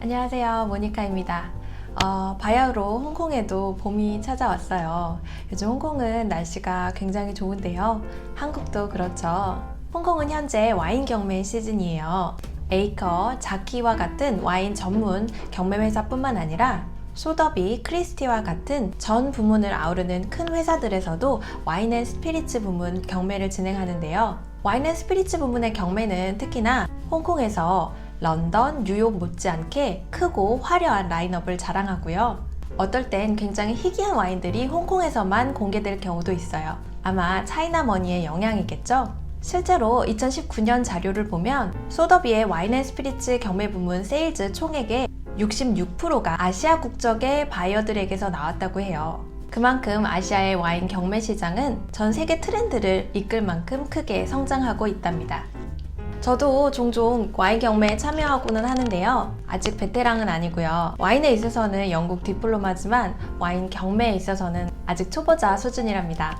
안녕하세요. 모니카입니다. 어, 바야흐로 홍콩에도 봄이 찾아왔어요. 요즘 홍콩은 날씨가 굉장히 좋은데요. 한국도 그렇죠. 홍콩은 현재 와인 경매 시즌이에요. 에이커, 자키와 같은 와인 전문 경매 회사뿐만 아니라 소더비, 크리스티와 같은 전 부문을 아우르는 큰 회사들에서도 와인 앤 스피리츠 부문 경매를 진행하는데요. 와인 앤 스피리츠 부문의 경매는 특히나 홍콩에서 런던, 뉴욕 못지않게 크고 화려한 라인업을 자랑하고요. 어떨 땐 굉장히 희귀한 와인들이 홍콩에서만 공개될 경우도 있어요. 아마 차이나 머니의 영향이겠죠? 실제로 2019년 자료를 보면 소더비의 와인 앤 스피리츠 경매 부문 세일즈 총액의 66%가 아시아 국적의 바이어들에게서 나왔다고 해요. 그만큼 아시아의 와인 경매 시장은 전 세계 트렌드를 이끌 만큼 크게 성장하고 있답니다. 저도 종종 와인 경매에 참여하고는 하는데요. 아직 베테랑은 아니고요. 와인에 있어서는 영국 디플로마지만 와인 경매에 있어서는 아직 초보자 수준이랍니다.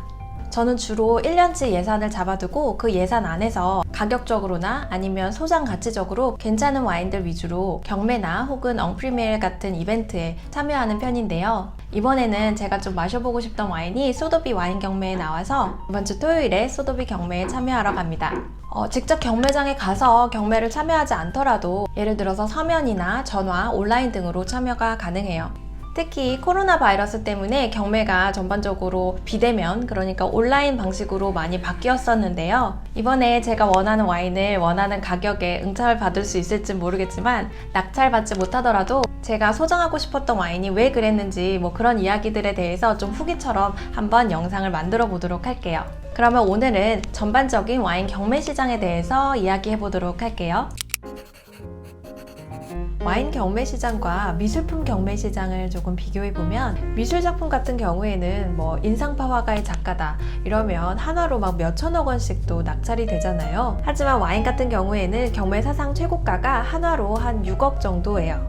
저는 주로 1년치 예산을 잡아두고 그 예산 안에서 가격적으로나 아니면 소장 가치적으로 괜찮은 와인들 위주로 경매나 혹은 엉프리미엘 같은 이벤트에 참여하는 편인데요. 이번에는 제가 좀 마셔보고 싶던 와인이 소도비 와인 경매에 나와서 이번 주 토요일에 소도비 경매에 참여하러 갑니다. 어, 직접 경매장에 가서 경매를 참여하지 않더라도 예를 들어서 서면이나 전화, 온라인 등으로 참여가 가능해요. 특히 코로나 바이러스 때문에 경매가 전반적으로 비대면, 그러니까 온라인 방식으로 많이 바뀌었었는데요. 이번에 제가 원하는 와인을 원하는 가격에 응찰을 받을 수 있을지 모르겠지만 낙찰받지 못하더라도 제가 소장하고 싶었던 와인이 왜 그랬는지 뭐 그런 이야기들에 대해서 좀 후기처럼 한번 영상을 만들어 보도록 할게요. 그러면 오늘은 전반적인 와인 경매 시장에 대해서 이야기해 보도록 할게요. 와인 경매 시장과 미술품 경매 시장을 조금 비교해 보면 미술 작품 같은 경우에는 뭐 인상파 화가의 작가다 이러면 한화로 막 몇천억 원씩도 낙찰이 되잖아요. 하지만 와인 같은 경우에는 경매 사상 최고가가 한화로 한 6억 정도예요.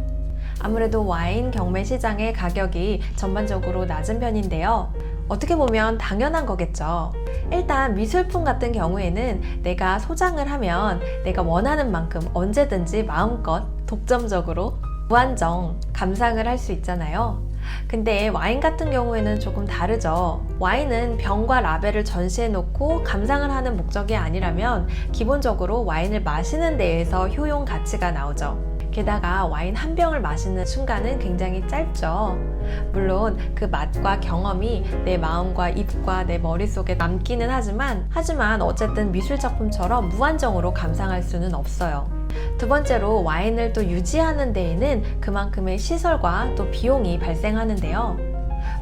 아무래도 와인 경매 시장의 가격이 전반적으로 낮은 편인데요. 어떻게 보면 당연한 거겠죠. 일단 미술품 같은 경우에는 내가 소장을 하면 내가 원하는 만큼 언제든지 마음껏 독점적으로 무한정 감상을 할 수 있잖아요. 근데 와인 같은 경우에는 조금 다르죠. 와인은 병과 라벨을 전시해 놓고 감상을 하는 목적이 아니라면 기본적으로 와인을 마시는 데에서 효용 가치가 나오죠. 게다가 와인 한 병을 마시는 순간은 굉장히 짧죠. 물론 그 맛과 경험이 내 마음과 입과 내 머릿속에 남기는 하지만, 하지만 어쨌든 미술작품처럼 무한정으로 감상할 수는 없어요. 두 번째로 와인을 또 유지하는 데에는 그만큼의 시설과 또 비용이 발생하는데요.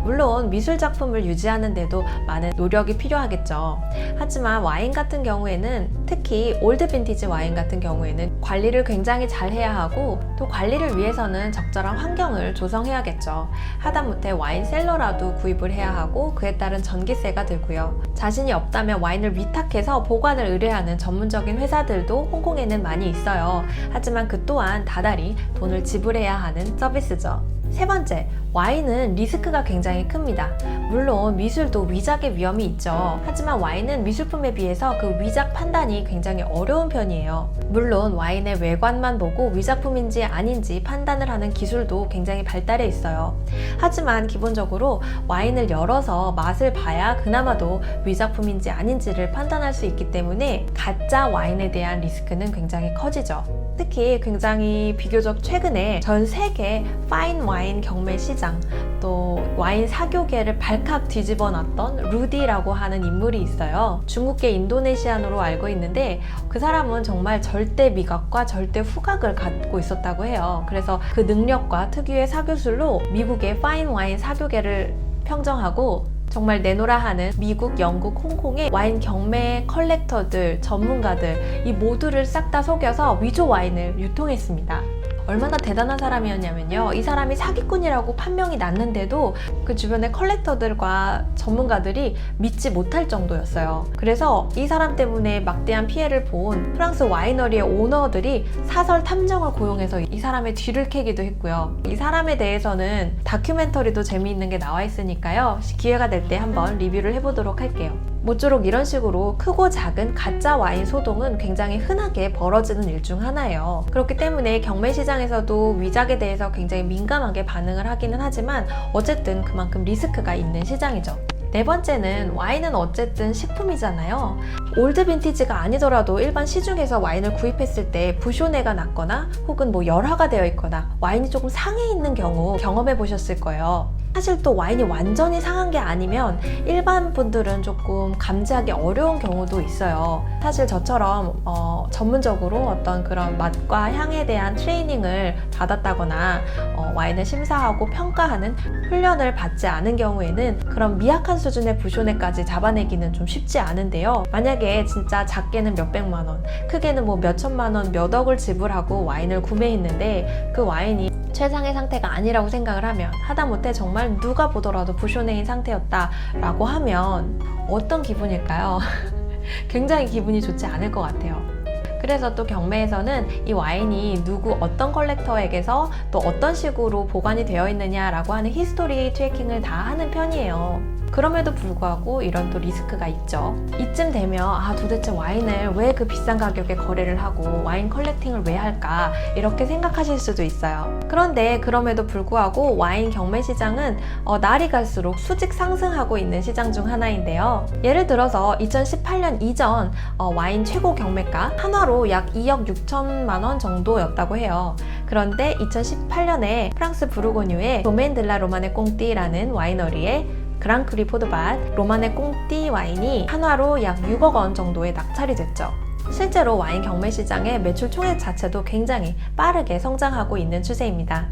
물론 미술 작품을 유지하는 데도 많은 노력이 필요하겠죠. 하지만 와인 같은 경우에는 특히 올드 빈티지 와인 같은 경우에는 관리를 굉장히 잘 해야 하고 또 관리를 위해서는 적절한 환경을 조성해야겠죠. 하다못해 와인 셀러라도 구입을 해야 하고 그에 따른 전기세가 들고요. 자신이 없다면 와인을 위탁해서 보관을 의뢰하는 전문적인 회사들도 홍콩에는 많이 있어요. 하지만 그 또한 다달이 돈을 지불해야 하는 서비스죠. 세 번째, 와인은 리스크가 굉장히 큽니다. 물론 미술도 위작의 위험이 있죠. 하지만 와인은 미술품에 비해서 그 위작 판단이 굉장히 어려운 편이에요. 물론 와인의 외관만 보고 위작품인지 아닌지 판단을 하는 기술도 굉장히 발달해 있어요. 하지만 기본적으로 와인을 열어서 맛을 봐야 그나마도 위작품인지 아닌지를 판단할 수 있기 때문에 가짜 와인에 대한 리스크는 굉장히 커지죠. 특히 굉장히 비교적 최근에 전 세계 파인 와인 경매 시장 또 와인 사교계를 발칵 뒤집어 놨던 루디라고 하는 인물이 있어요. 중국계 인도네시안으로 알고 있는데 그 사람은 정말 절대 미각과 절대 후각을 갖고 있었다고 해요. 그래서 그 능력과 특유의 사교술로 미국의 파인 와인 사교계를 평정하고 정말 내노라 하는 미국, 영국, 홍콩의 와인 경매 컬렉터들, 전문가들 이 모두를 싹 다 속여서 위조 와인을 유통했습니다. 얼마나 대단한 사람이었냐면요. 이 사람이 사기꾼이라고 판명이 났는데도 그 주변의 컬렉터들과 전문가들이 믿지 못할 정도였어요. 그래서 이 사람 때문에 막대한 피해를 본 프랑스 와이너리의 오너들이 사설 탐정을 고용해서 이 사람의 뒤를 캐기도 했고요. 이 사람에 대해서는 다큐멘터리도 재미있는 게 나와 있으니까요. 기회가 될 때 한번 리뷰를 해보도록 할게요. 모쪼록 이런 식으로 크고 작은 가짜 와인 소동은 굉장히 흔하게 벌어지는 일 중 하나예요. 그렇기 때문에 경매 시장에서도 위작에 대해서 굉장히 민감하게 반응을 하기는 하지만 어쨌든 그만큼 리스크가 있는 시장이죠. 네 번째는 와인은 어쨌든 식품이잖아요. 올드 빈티지가 아니더라도 일반 시중에서 와인을 구입했을 때 부쇼네가 났거나 혹은 뭐 열화가 되어 있거나 와인이 조금 상해 있는 경우 경험해 보셨을 거예요. 사실 또 와인이 완전히 상한 게 아니면 일반 분들은 조금 감지하기 어려운 경우도 있어요. 사실 저처럼 어, 전문적으로 어떤 그런 맛과 향에 대한 트레이닝을 받았다거나 어, 와인을 심사하고 평가하는 훈련을 받지 않은 경우에는 그런 미약한 수준의 부쇼네까지 잡아내기는 좀 쉽지 않은데요. 만약에 진짜 작게는 몇백만 원, 크게는 뭐 몇천만 원, 몇 억을 지불하고 와인을 구매했는데 그 와인이 최상의 상태가 아니라고 생각을 하면 하다못해 정말 누가 보더라도 부쇼네인 상태였다라고 하면 어떤 기분일까요? 굉장히 기분이 좋지 않을 것 같아요. 그래서 또 경매에서는 이 와인이 누구 어떤 컬렉터에게서 또 어떤 식으로 보관이 되어 있느냐라고 하는 히스토리 트래킹을 다 하는 편이에요. 그럼에도 불구하고 이런 또 리스크가 있죠. 이쯤 되면 아 도대체 와인을 왜 그 비싼 가격에 거래를 하고 와인 컬렉팅을 왜 할까 이렇게 생각하실 수도 있어요. 그런데 그럼에도 불구하고 와인 경매 시장은 어, 날이 갈수록 수직 상승하고 있는 시장 중 하나인데요. 예를 들어서 2018년 이전 어, 와인 최고 경매가 한화로 약 2억 6천만 원 정도였다고 해요. 그런데 2018년에 프랑스 부르고뉴의 도멘 들라 로마네 꽁띠라는 와이너리에 그랑크 리 포드밭 로마네 꽁띠 와인이 한화로 약 6억 원 정도에 낙찰이 됐죠. 실제로 와인 경매 시장의 매출 총액 자체도 굉장히 빠르게 성장하고 있는 추세입니다.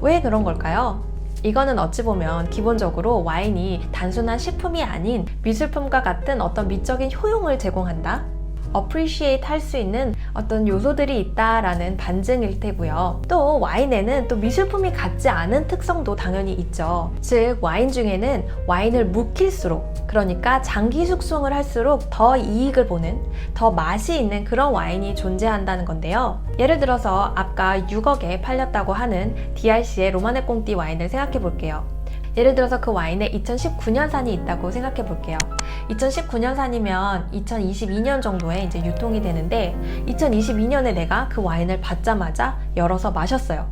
왜 그런 걸까요? 이거는 어찌 보면 기본적으로 와인이 단순한 식품이 아닌 미술품과 같은 어떤 미적인 효용을 제공한다? Appreciate 할 수 있는 어떤 요소들이 있다라는 반증일 테고요. 또 와인에는 또 미술품이 같지 않은 특성도 당연히 있죠. 즉 와인 중에는 와인을 묵힐수록 그러니까 장기 숙성을 할수록 더 이익을 보는 더 맛이 있는 그런 와인이 존재한다는 건데요. 예를 들어서 아까 6억에 팔렸다고 하는 DRC의 로마네 꽁띠 와인을 생각해 볼게요. 예를 들어서 그 와인에 2019년산이 있다고 생각해 볼게요. 2019년산이면 2022년 정도에 이제 유통이 되는데 2022년에 내가 그 와인을 받자마자 열어서 마셨어요.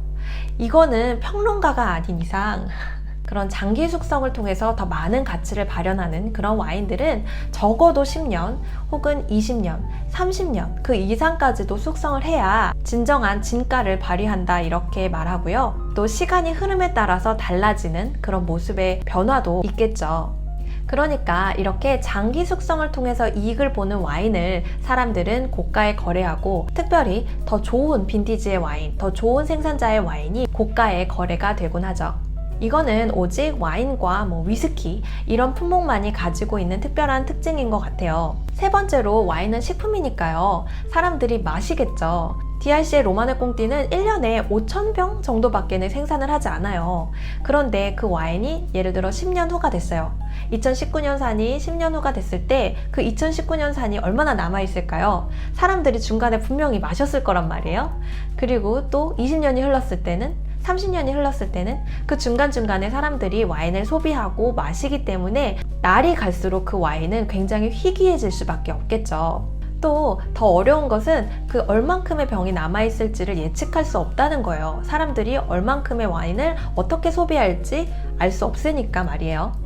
이거는 평론가가 아닌 이상 그런 장기 숙성을 통해서 더 많은 가치를 발현하는 그런 와인들은 적어도 10년 혹은 20년, 30년 그 이상까지도 숙성을 해야 진정한 진가를 발휘한다 이렇게 말하고요. 또 시간이 흐름에 따라서 달라지는 그런 모습의 변화도 있겠죠. 그러니까 이렇게 장기 숙성을 통해서 이익을 보는 와인을 사람들은 고가에 거래하고 특별히 더 좋은 빈티지의 와인, 더 좋은 생산자의 와인이 고가에 거래가 되곤 하죠. 이거는 오직 와인과 뭐 위스키 이런 품목만이 가지고 있는 특별한 특징인 것 같아요. 세 번째로 와인은 식품이니까요. 사람들이 마시겠죠. DRC의 로마네 꽁띠는 1년에 5,000병 정도밖에는 생산을 하지 않아요. 그런데 그 와인이 예를 들어 10년 후가 됐어요. 2019년산이 10년 후가 됐을 때 그 2019년산이 얼마나 남아있을까요? 사람들이 중간에 분명히 마셨을 거란 말이에요. 그리고 또 20년이 흘렀을 때는 30년이 흘렀을 때는 그 중간중간에 사람들이 와인을 소비하고 마시기 때문에 날이 갈수록 그 와인은 굉장히 희귀해질 수밖에 없겠죠. 또 더 어려운 것은 그 얼만큼의 병이 남아있을지를 예측할 수 없다는 거예요. 사람들이 얼만큼의 와인을 어떻게 소비할지 알 수 없으니까 말이에요.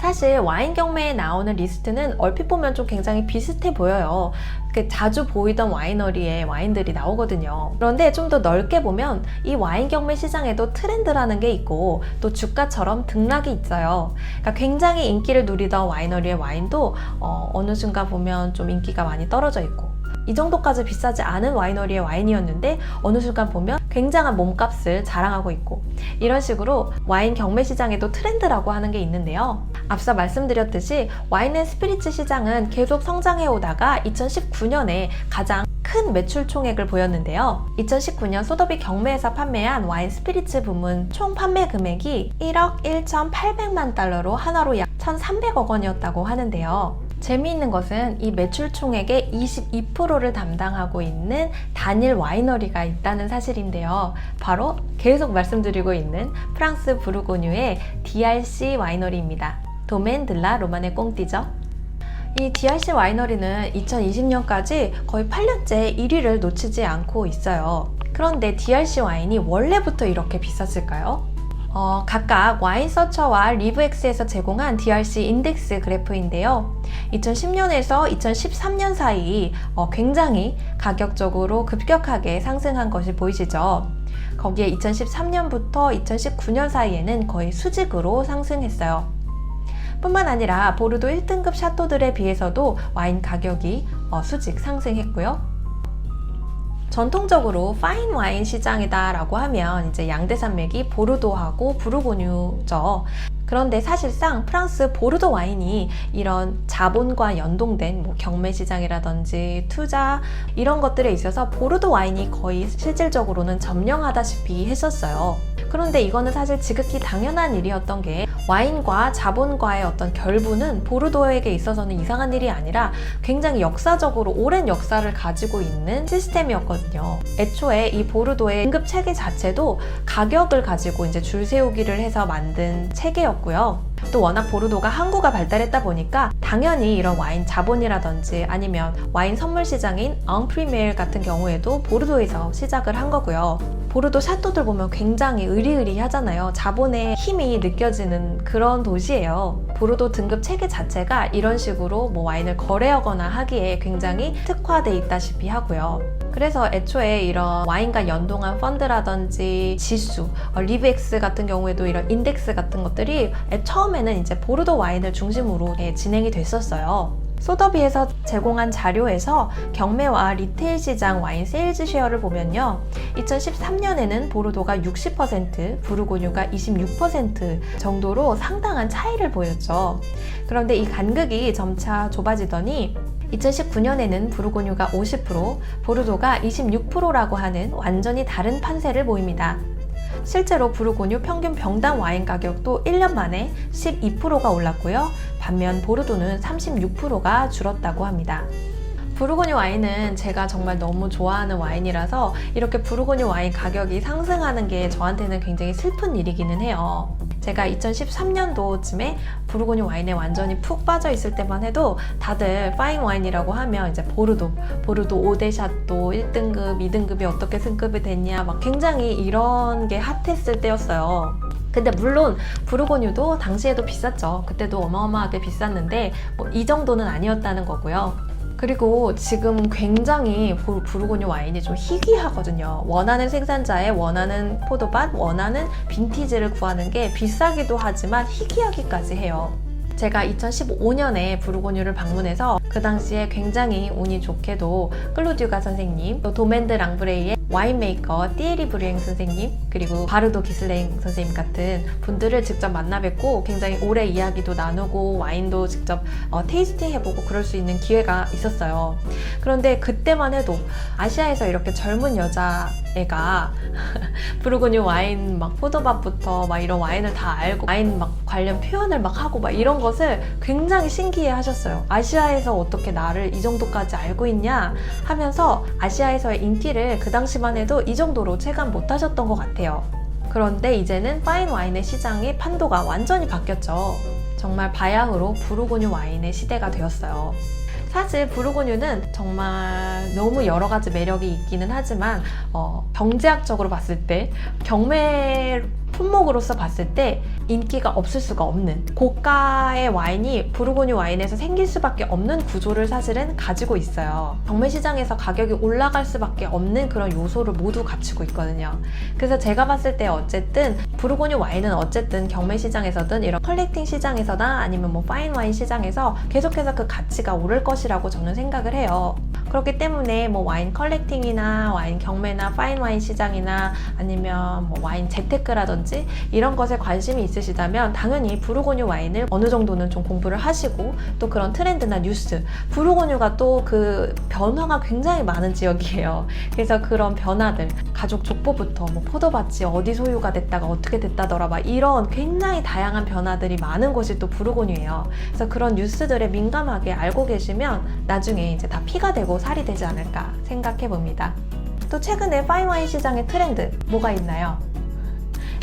사실 와인 경매에 나오는 리스트는 얼핏 보면 좀 굉장히 비슷해 보여요. 그 자주 보이던 와이너리에 와인들이 나오거든요. 그런데 좀 더 넓게 보면 이 와인 경매 시장에도 트렌드라는 게 있고 또 주가처럼 등락이 있어요. 그러니까 굉장히 인기를 누리던 와이너리의 와인도 어, 느 순간 보면 좀 인기가 많이 떨어져 있고 이 정도까지 비싸지 않은 와이너리의 와인이었는데 어느 순간 보면 굉장한 몸값을 자랑하고 있고 이런 식으로 와인 경매 시장에도 트렌드라고 하는 게 있는데요. 앞서 말씀드렸듯이 와인 앤 스피리츠 시장은 계속 성장해 오다가 2019년에 가장 큰 매출 총액을 보였는데요. 2019년 소더비 경매에서 판매한 와인 스피리츠 부문 총 판매 금액이 1억 1,800만 달러로 하나로 약 1,300억 원이었다고 하는데요. 재미있는 것은 이 매출 총액의 22%를 담당하고 있는 단일 와이너리가 있다는 사실인데요. 바로 계속 말씀드리고 있는 프랑스 부르고뉴의 DRC 와이너리입니다. 도멘 들라 로만의 꽁띠죠. 이 DRC 와이너리는 2020년까지 거의 8년째 1위를 놓치지 않고 있어요. 그런데 DRC 와인이 원래부터 이렇게 비쌌을까요? 어, 각각 와인 서처와 리브엑스에서 제공한 DRC 인덱스 그래프인데요. 2010년에서 2013년 사이 어, 굉장히 가격적으로 급격하게 상승한 것이 보이시죠? 거기에 2013년부터 2019년 사이에는 거의 수직으로 상승했어요. 뿐만 아니라 보르도 1등급 샤토들에 비해서도 와인 가격이 어, 수직 상승했고요. 전통적으로 파인 와인 시장이다라고 하면 이제 양대 산맥이 보르도하고 부르고뉴죠. 그런데 사실상 프랑스 보르도 와인이 이런 자본과 연동된 뭐 경매 시장이라든지 투자 이런 것들에 있어서 보르도 와인이 거의 실질적으로는 점령하다시피 했었어요. 그런데 이거는 사실 지극히 당연한 일이었던 게 와인과 자본과의 어떤 결부는 보르도에게 있어서는 이상한 일이 아니라 굉장히 역사적으로 오랜 역사를 가지고 있는 시스템이었거든요. 애초에 이 보르도의 등급 체계 자체도 가격을 가지고 이제 줄 세우기를 해서 만든 체계였고 요. 또 워낙 보르도가 항구가 발달했다 보니까 당연히 이런 와인 자본이라든지 아니면 와인 선물 시장인 앙프리메일 같은 경우에도 보르도에서 시작을 한 거고요. 보르도 샤토들 보면 굉장히 의리의리하잖아요. 자본의 힘이 느껴지는 그런 도시예요. 보르도 등급 체계 자체가 이런 식으로 뭐 와인을 거래하거나 하기에 굉장히 특화돼 있다시피 하고요. 그래서 애초에 이런 와인과 연동한 펀드라든지 지수, 어, 리브엑스 같은 경우에도 이런 인덱스 같은 것들이 처음에는 이제 보르도 와인을 중심으로 예, 진행이 됐었어요. 소더비에서 제공한 자료에서 경매와 리테일 시장 와인 세일즈 쉐어를 보면요. 2013년에는 보르도가 60%, 부르고뉴가 26% 정도로 상당한 차이를 보였죠. 그런데 이 간극이 점차 좁아지더니 2019년에는 부르고뉴가 50%, 보르도가 26%라고 하는 완전히 다른 판세를 보입니다. 실제로 부르고뉴 평균 병당 와인 가격도 1년 만에 12%가 올랐고요. 반면 보르도는 36%가 줄었다고 합니다. 부르고뉴 와인은 제가 정말 너무 좋아하는 와인이라서 이렇게 부르고뉴 와인 가격이 상승하는 게 저한테는 굉장히 슬픈 일이기는 해요. 제가 2013년도쯤에 부르고뉴 와인에 완전히 푹 빠져 있을 때만 해도 다들 파인 와인이라고 하면 이제 보르도, 보르도 5대 샷도 1등급, 2등급이 어떻게 승급이 됐냐 막 굉장히 이런 게 핫했을 때였어요. 근데 물론 부르고뉴도 당시에도 비쌌죠. 그때도 어마어마하게 비쌌는데 뭐 이 정도는 아니었다는 거고요. 그리고 지금 굉장히 부- 부르고뉴 와인이 좀 희귀하거든요. 원하는 생산자의 원하는 포도밭, 원하는 빈티지를 구하는 게 비싸기도 하지만 희귀하기까지 해요. 제가 2015년에 부르고뉴를 방문해서 그 당시에 굉장히 운이 좋게도 클로듀가 선생님, 또 도멘드 랑브레이의 와인메이커 띠에리 브리엥 선생님, 그리고 바르도 기슬랭 선생님 같은 분들을 직접 만나 뵙고 굉장히 오래 이야기도 나누고 와인도 직접 어, 테이스팅 해보고 그럴 수 있는 기회가 있었어요. 그런데 그때만 해도 아시아에서 이렇게 젊은 여자 애가 부르고뉴 와인 막 포도밭부터 막 이런 와인을 다 알고 와인 막 관련 표현을 막 하고 막 이런 것을 굉장히 신기해 하셨어요. 아시아에서 어떻게 나를 이 정도까지 알고 있냐 하면서 아시아에서의 인기를 그 당시만 해도 이 정도로 체감 못 하셨던 것 같아요. 그런데 이제는 파인 와인의 시장의 판도가 완전히 바뀌었죠. 정말 바야흐로 부르고뉴 와인의 시대가 되었어요. 사실 부르고뉴는 정말 너무 여러 가지 매력이 있기는 하지만 어, 경제학적으로 봤을 때 경매 품목으로서 봤을 때 인기가 없을 수가 없는 고가의 와인이 부르고뉴 와인에서 생길 수밖에 없는 구조를 사실은 가지고 있어요. 경매 시장에서 가격이 올라갈 수밖에 없는 그런 요소를 모두 갖추고 있거든요. 그래서 제가 봤을 때 어쨌든 부르고뉴 와인은 어쨌든 경매 시장에서든 이런 컬렉팅 시장에서나 아니면 뭐 파인 와인 시장에서 계속해서 그 가치가 오를 것이라고 저는 생각을 해요. 그렇기 때문에 뭐 와인 컬렉팅이나 와인 경매나 파인 와인 시장이나 아니면 뭐 와인 재테크라든지 이런 것에 관심이 있으시다면 당연히 부르고뉴 와인을 어느 정도는 좀 공부를 하시고 또 그런 트렌드나 뉴스 부르고뉴가 또 그 변화가 굉장히 많은 지역이에요. 그래서 그런 변화들 가족 족보부터 뭐 포도밭이 어디 소유가 됐다가 어떻게 됐다더라 막 이런 굉장히 다양한 변화들이 많은 곳이 또 부르고뉴예요. 그래서 그런 뉴스들에 민감하게 알고 계시면 나중에 이제 다 피가 되고 살이 되지 않을까 생각해 봅니다. 또 최근에 파인 와인 시장의 트렌드 뭐가 있나요?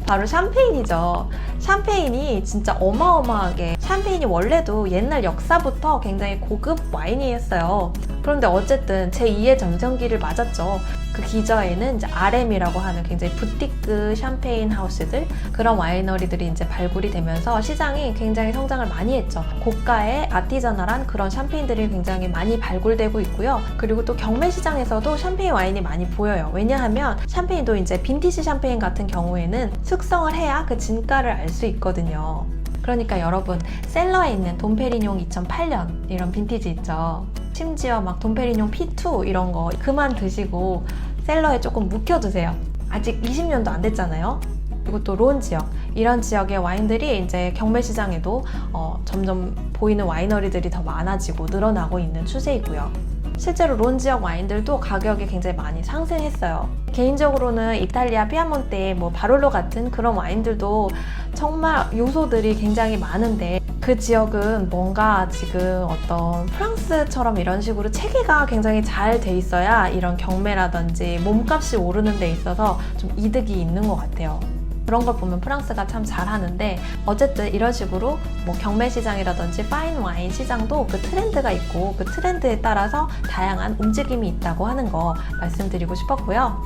바로 샴페인이죠. 샴페인이 진짜 어마어마하게 샴페인이 원래도 옛날 역사부터 굉장히 고급 와인이었어요. 그런데 어쨌든 제2의 전성기를 맞았죠. 그 기저에는 이제 RM이라고 하는 굉장히 부티크 샴페인 하우스들 그런 와이너리들이 이제 발굴이 되면서 시장이 굉장히 성장을 많이 했죠. 고가의 아티저널한 그런 샴페인들이 굉장히 많이 발굴되고 있고요. 그리고 또 경매 시장에서도 샴페인 와인이 많이 보여요. 왜냐하면 샴페인도 이제 빈티지 샴페인 같은 경우에는 숙성을 해야 그 진가를 알 수 있거든요. 그러니까 여러분 셀러에 있는 돈페리뇽 2008년 이런 빈티지 있죠. 심지어 막 돈페리뇽 P2 이런 거 그만 드시고 셀러에 조금 묵혀두세요. 아직 20년도 안 됐잖아요. 그리고 또 론 지역 이런 지역의 와인들이 이제 경매 시장에도 어, 점점 보이는 와이너리들이 더 많아지고 늘어나고 있는 추세이고요. 실제로 론 지역 와인들도 가격이 굉장히 많이 상승했어요. 개인적으로는 이탈리아 피아몬테, 뭐 바롤로 같은 그런 와인들도 정말 요소들이 굉장히 많은데 그 지역은 뭔가 지금 어떤 프랑스처럼 이런 식으로 체계가 굉장히 잘 돼 있어야 이런 경매라든지 몸값이 오르는 데 있어서 좀 이득이 있는 것 같아요. 그런 걸 보면 프랑스가 참 잘하는데 어쨌든 이런 식으로 뭐 경매 시장이라든지 파인 와인 시장도 그 트렌드가 있고 그 트렌드에 따라서 다양한 움직임이 있다고 하는 거 말씀드리고 싶었고요.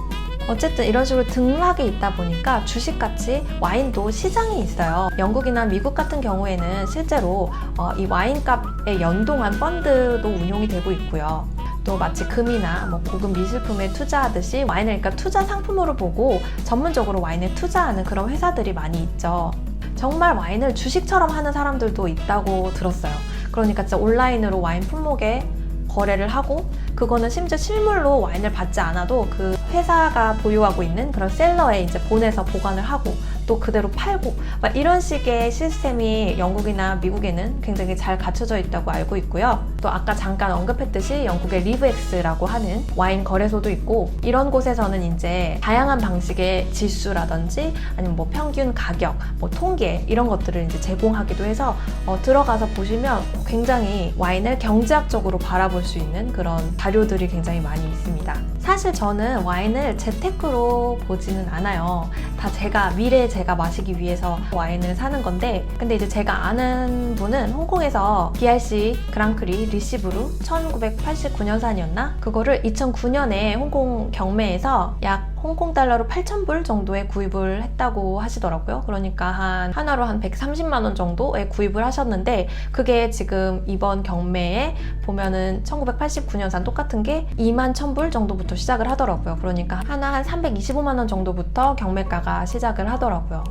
어쨌든 이런 식으로 등락이 있다 보니까 주식같이 와인도 시장이 있어요. 영국이나 미국 같은 경우에는 실제로 어, 이 와인값에 연동한 펀드도 운용이 되고 있고요. 또 마치 금이나 뭐 고급 미술품에 투자하듯이 와인을 그러니까 투자 상품으로 보고 전문적으로 와인에 투자하는 그런 회사들이 많이 있죠. 정말 와인을 주식처럼 하는 사람들도 있다고 들었어요. 그러니까 진짜 온라인으로 와인 품목에 거래를 하고 그거는 심지어 실물로 와인을 받지 않아도 그 회사가 보유하고 있는 그런 셀러에 이제 보내서 보관을 하고 또 그대로 팔고 막 이런 식의 시스템이 영국이나 미국에는 굉장히 잘 갖춰져 있다고 알고 있고요. 또 아까 잠깐 언급했듯이 영국의 리브엑스라고 하는 와인 거래소도 있고 이런 곳에서는 이제 다양한 방식의 지수라든지 아니면 뭐 평균 가격, 뭐 통계 이런 것들을 이제 제공하기도 해서 어, 들어가서 보시면 굉장히 와인을 경제학적으로 바라볼 수 있는 그런 자료들이 굉장히 많이 있습니다. 사실 저는 와인을 재테크로 보지는 않아요. 다 제가 미래에 제가 마시기 위해서 와인을 사는 건데 근데 이제 제가 아는 분은 홍콩에서 BRC 그랑크리 리시브루 1989년산이었나? 그거를 2009년에 홍콩 경매에서 약 홍콩 달러로 8,000불 정도에 구입을 했다고 하시더라고요. 그러니까 한 하나로 한 130만 원 정도에 구입을 하셨는데 그게 지금 이번 경매에 보면은 1989년산 똑같은 게 2만 1,000불 정도부터 시작을 하더라고요. 그러니까 하나 한 325만 원 정도부터 경매가가 시작을 하더라고요.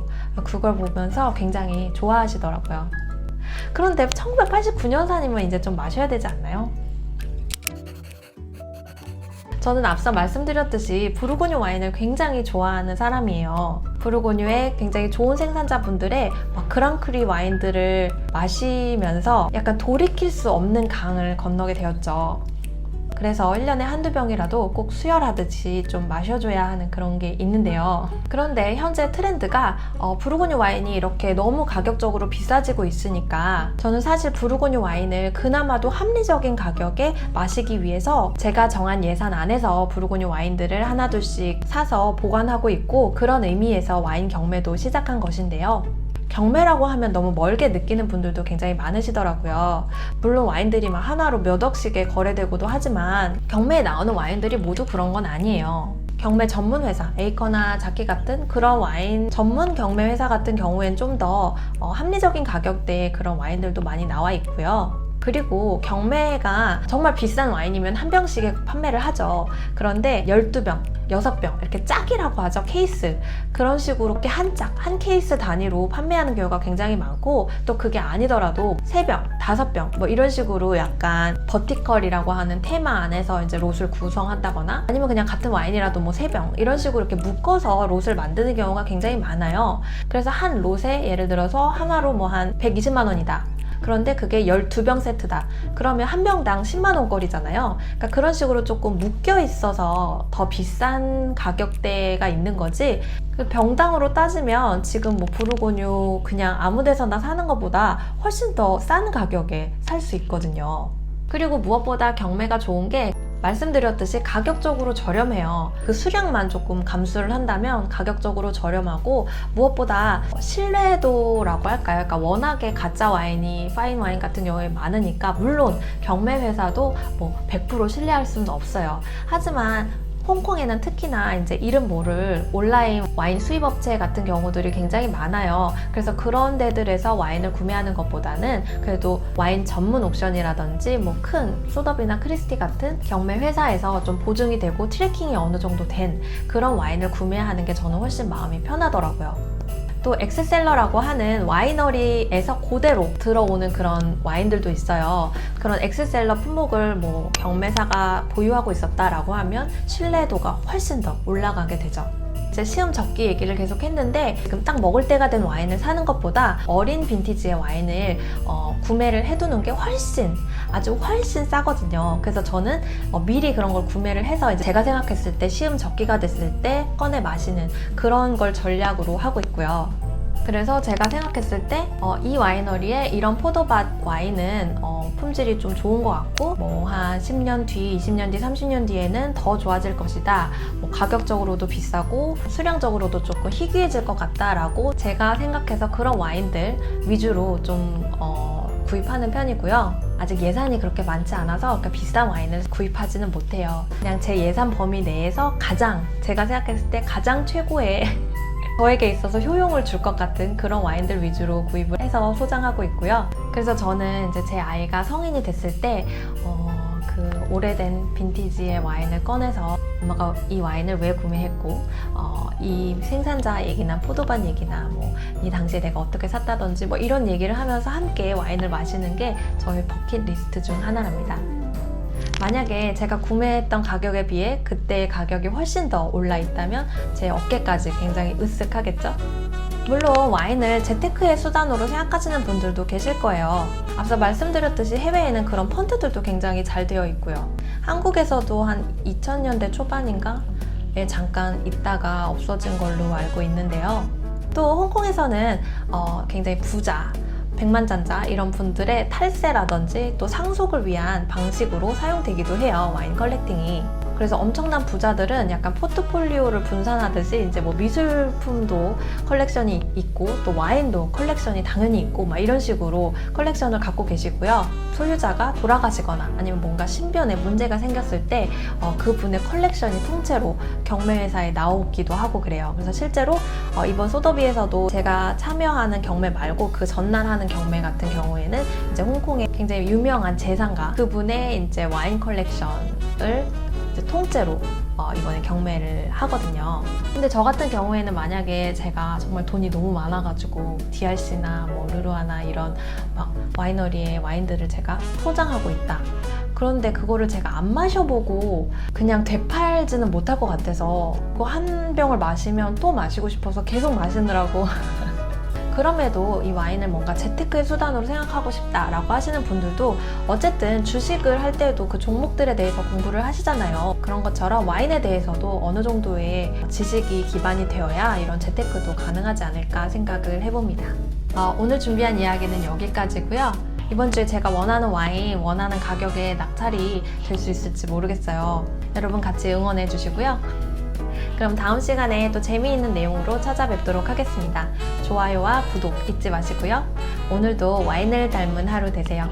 그걸 보면서 굉장히 좋아하시더라고요. 그런데 1989년산이면 이제 좀 마셔야 되지 않나요? 저는 앞서 말씀드렸듯이 부르고뉴 와인을 굉장히 좋아하는 사람이에요. 부르고뉴의 굉장히 좋은 생산자분들의 막 그랑크리 와인들을 마시면서 약간 돌이킬 수 없는 강을 건너게 되었죠. 그래서 1년에 한두 병이라도 꼭 수혈하듯이 좀 마셔줘야 하는 그런 게 있는데요. 그런데 현재 트렌드가 어, 부르고뉴 와인이 이렇게 너무 가격적으로 비싸지고 있으니까 저는 사실 부르고뉴 와인을 그나마도 합리적인 가격에 마시기 위해서 제가 정한 예산 안에서 부르고뉴 와인들을 하나둘씩 사서 보관하고 있고 그런 의미에서 와인 경매도 시작한 것인데요. 경매라고 하면 너무 멀게 느끼는 분들도 굉장히 많으시더라고요. 물론 와인들이 막 하나로 몇 억씩에 거래되고도 하지만 경매에 나오는 와인들이 모두 그런 건 아니에요. 경매 전문 회사, 에이커나 자키 같은 그런 와인 전문 경매 회사 같은 경우엔 좀 더 합리적인 가격대의 그런 와인들도 많이 나와 있고요. 그리고 경매가 정말 비싼 와인이면 한 병씩에 판매를 하죠. 그런데 12병, 6병 이렇게 짝이라고 하죠. 케이스. 그런 식으로 이렇게 한 짝, 한 케이스 단위로 판매하는 경우가 굉장히 많고 또 그게 아니더라도 3병, 5병 뭐 이런 식으로 약간 버티컬이라고 하는 테마 안에서 이제 롯을 구성한다거나 아니면 그냥 같은 와인이라도 뭐 3병 이런 식으로 이렇게 묶어서 롯을 만드는 경우가 굉장히 많아요. 그래서 한 롯에 예를 들어서 하나로 뭐 한 120만 원이다. 그런데 그게 12병 세트다. 그러면 한 병당 10만 원거리잖아요. 그러니까 그런 식으로 조금 묶여 있어서 더 비싼 가격대가 있는 거지. 그 병당으로 따지면 지금 뭐 부르고뉴 그냥 아무 데서나 사는 것보다 훨씬 더 싼 가격에 살 수 있거든요. 그리고 무엇보다 경매가 좋은 게 말씀드렸듯이 가격적으로 저렴해요. 그 수량만 조금 감수를 한다면 가격적으로 저렴하고 무엇보다 신뢰도라고 할까요? 그러니까 워낙에 가짜 와인이 파인 와인 같은 경우에 많으니까 물론 경매 회사도 뭐 100% 신뢰할 수는 없어요. 하지만 홍콩에는 특히나 이제 이름 모를 온라인 와인 수입 업체 같은 경우들이 굉장히 많아요. 그래서 그런 데들에서 와인을 구매하는 것보다는 그래도 와인 전문 옥션이라든지 뭐 큰 소더비나 크리스티 같은 경매 회사에서 좀 보증이 되고 트래킹이 어느 정도 된 그런 와인을 구매하는 게 저는 훨씬 마음이 편하더라고요. 또 엑스셀러라고 하는 와이너리에서 그대로 들어오는 그런 와인들도 있어요. 그런 엑스셀러 품목을 뭐 경매사가 보유하고 있었다라고 하면 신뢰도가 훨씬 더 올라가게 되죠. 이제 시음 적기 얘기를 계속 했는데 지금 딱 먹을 때가 된 와인을 사는 것보다 어린 빈티지의 와인을 어, 구매를 해두는 게 훨씬 아주 훨씬 싸거든요. 그래서 저는 어, 미리 그런 걸 구매를 해서 이제 제가 생각했을 때 시음 적기가 됐을 때 꺼내 마시는 그런 걸 전략으로 하고 있고요. 그래서 제가 생각했을 때이 와이너리에 이런 포도밭 와인은 어, 품질이 좀 좋은 것 같고 뭐 한 10년 뒤, 20년 뒤, 30년 뒤에는 더 좋아질 것이다. 뭐 가격적으로도 비싸고 수량적으로도 조금 희귀해질 것 같다라고 제가 생각해서 그런 와인들 위주로 좀 어, 구입하는 편이고요. 아직 예산이 그렇게 많지 않아서 그렇게 비싼 와인을 구입하지는 못해요. 그냥 제 예산 범위 내에서 가장 제가 생각했을 때 가장 최고의 저에게 있어서 효용을 줄 것 같은 그런 와인들 위주로 구입을 해서 소장하고 있고요. 그래서 저는 이제 제 아이가 성인이 됐을 때, 어, 그 오래된 빈티지의 와인을 꺼내서 엄마가 이 와인을 왜 구매했고, 어, 이 생산자 얘기나 포도밭 얘기나 뭐, 이 당시에 내가 어떻게 샀다든지 뭐 이런 얘기를 하면서 함께 와인을 마시는 게 저의 버킷리스트 중 하나랍니다. 만약에 제가 구매했던 가격에 비해 그때의 가격이 훨씬 더 올라 있다면 제 어깨까지 굉장히 으쓱하겠죠? 물론 와인을 재테크의 수단으로 생각하시는 분들도 계실 거예요. 앞서 말씀드렸듯이 해외에는 그런 펀드들도 굉장히 잘 되어 있고요. 한국에서도 한 2000년대 초반인가에 잠깐 있다가 없어진 걸로 알고 있는데요. 또 홍콩에서는 어, 굉장히 부자, 백만장자 이런 분들의 탈세라든지 또 상속을 위한 방식으로 사용되기도 해요. 와인 컬렉팅이. 그래서 엄청난 부자들은 약간 포트폴리오를 분산하듯이 이제 뭐 미술품도 컬렉션이 있고 또 와인도 컬렉션이 당연히 있고 막 이런 식으로 컬렉션을 갖고 계시고요. 소유자가 돌아가시거나 아니면 뭔가 신변에 문제가 생겼을 때 어, 그분의 컬렉션이 통째로 경매회사에 나오기도 하고 그래요. 그래서 실제로 어, 이번 소더비에서도 제가 참여하는 경매 말고 그 전날 하는 경매 같은 경우에는 이제 홍콩의 굉장히 유명한 재상가 그분의 이제 와인 컬렉션을 통째로 어, 이번에 경매를 하거든요. 근데 저 같은 경우에는 만약에 제가 정말 돈이 너무 많아가지고 DRC나 뭐 르루아나 이런 막 와이너리의 와인들을 제가 소장하고 있다. 그런데 그거를 제가 안 마셔보고 그냥 되팔지는 못할 것 같아서 그한 병을 마시면 또 마시고 싶어서 계속 마시느라고 그럼에도 이 와인을 뭔가 재테크의 수단으로 생각하고 싶다라고 하시는 분들도 어쨌든 주식을 할 때도 그 종목들에 대해서 공부를 하시잖아요. 그런 것처럼 와인에 대해서도 어느 정도의 지식이 기반이 되어야 이런 재테크도 가능하지 않을까 생각을 해봅니다. 어, 오늘 준비한 이야기는 여기까지고요. 이번 주에 제가 원하는 와인, 원하는 가격에 낙찰이 될 수 있을지 모르겠어요. 여러분 같이 응원해 주시고요. 그럼 다음 시간에 또 재미있는 내용으로 찾아뵙도록 하겠습니다. 좋아요와 구독 잊지 마시고요. 오늘도 와인을 닮은 하루 되세요.